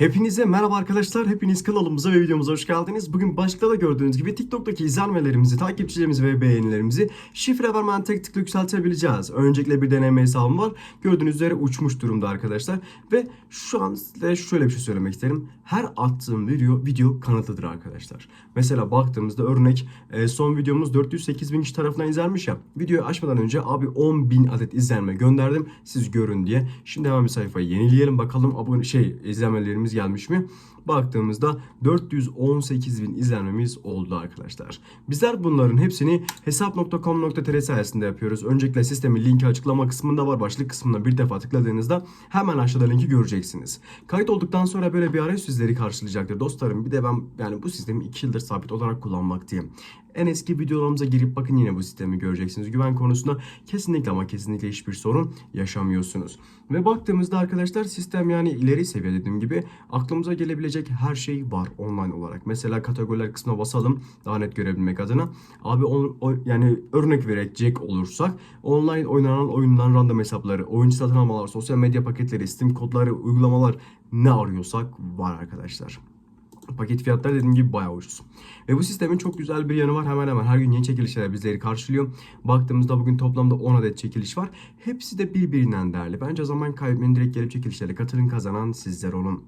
Hepinize merhaba arkadaşlar. Hepiniz kanalımıza ve videomuza hoş geldiniz. Bugün başlıkta da gördüğünüz gibi TikTok'taki izlenmelerimizi, takipçilerimizi ve beğenilerimizi şifre vermeden tek tıkla yükseltebileceğiz. Öncelikle bir deneme hesabım var. Gördüğünüz üzere uçmuş durumda arkadaşlar. Ve şu an size şöyle bir şey söylemek isterim. Her attığım video, video kanıtıdır arkadaşlar. Mesela baktığımızda örnek e, son videomuz 408 bin kişi tarafından izlenmiş ya. Videoyu açmadan önce abi 10 bin adet izlenme gönderdim. Siz görün diye. Şimdi hemen bir sayfayı yenileyelim bakalım abone şey izlenmelerimiz gelmiş mi? Baktığımızda 418 bin izlenmemiz oldu arkadaşlar. Bizler bunların hepsini hesap.com.tr sayesinde yapıyoruz. Öncelikle sistemin linki açıklama kısmında var. Başlık kısmına bir defa tıkladığınızda hemen aşağıda linki göreceksiniz. Kayıt olduktan sonra böyle bir arayüz sizleri karşılayacaktır. Dostlarım bir de ben yani bu sistemi 2 yıldır sabit olarak kullanmaktayım. En eski videolarımıza girip bakın yine bu sistemi göreceksiniz. Güven konusunda kesinlikle ama kesinlikle hiçbir sorun yaşamıyorsunuz. Ve baktığımızda arkadaşlar sistem yani ileri seviye dediğim gibi aklımıza gelebilecek her şey var online olarak. Mesela kategoriler kısmına basalım daha net görebilmek adına. Abi o, o- yani örnek verecek olursak online oynanan oyunların random hesapları, oyuncu satın almalar, sosyal medya paketleri, Steam kodları, uygulamalar ne arıyorsak var arkadaşlar. Paket fiyatları dediğim gibi bayağı ucuz. Ve bu sistemin çok güzel bir yanı var. Hemen hemen her gün yeni çekilişler bizleri karşılıyor. Baktığımızda bugün toplamda 10 adet çekiliş var. Hepsi de birbirinden değerli. Bence zaman kaybetmeyin direkt gelip çekilişlere katılın kazanan sizler olun.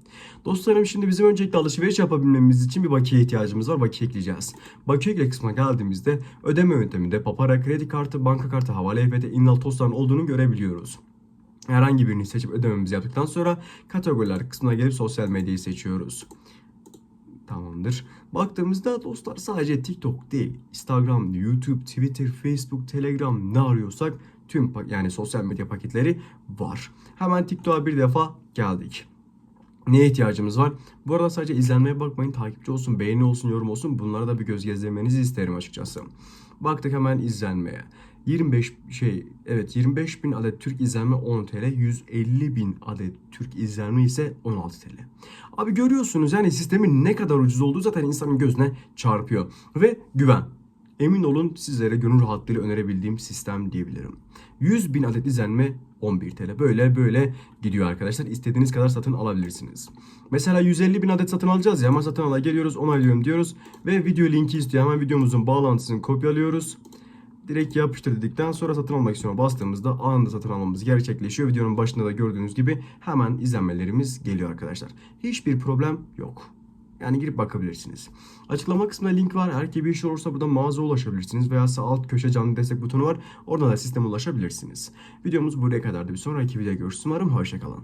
Dostlarım şimdi bizim öncelikle alışveriş yapabilmemiz için bir bakiye ihtiyacımız var. Bakiye ekleyeceğiz. Bakiye ekle kısmına geldiğimizde ödeme yönteminde papara, kredi kartı, banka kartı, havale EFT, innal tostan olduğunu görebiliyoruz. Herhangi birini seçip ödememizi yaptıktan sonra kategoriler kısmına gelip sosyal medyayı seçiyoruz. Tamamdır. Baktığımızda dostlar sadece TikTok değil, Instagram, YouTube, Twitter, Facebook, Telegram ne arıyorsak tüm yani sosyal medya paketleri var. Hemen TikTok'a bir defa geldik. Neye ihtiyacımız var? Bu arada sadece izlenmeye bakmayın. Takipçi olsun, beğeni olsun, yorum olsun. Bunlara da bir göz gezdirmenizi isterim açıkçası. Baktık hemen izlenmeye. 25 şey evet 25 bin adet Türk izlenme 10 TL 150 bin adet Türk izlenme ise 16 TL. Abi görüyorsunuz yani sistemin ne kadar ucuz olduğu zaten insanın gözüne çarpıyor. Ve güven. Emin olun sizlere gönül rahatlığıyla önerebildiğim sistem diyebilirim. 100 bin adet izlenme 11 TL. Böyle böyle gidiyor arkadaşlar. İstediğiniz kadar satın alabilirsiniz. Mesela 150 bin adet satın alacağız ya. Hemen satın ala geliyoruz onaylıyorum diyoruz. Ve video linki istiyor. Hemen videomuzun bağlantısını kopyalıyoruz. Direkt yapıştır dedikten sonra satın almak istiyorum bastığımızda anında satın almamız gerçekleşiyor. Videonun başında da gördüğünüz gibi hemen izlenmelerimiz geliyor arkadaşlar. Hiçbir problem yok. Yani girip bakabilirsiniz. Açıklama kısmında link var. Ki bir iş olursa burada mağaza ulaşabilirsiniz. Veya sağ alt köşe canlı destek butonu var. Oradan da sisteme ulaşabilirsiniz. Videomuz buraya kadardı. Bir sonraki videoda görüşürüz. Umarım hoşçakalın.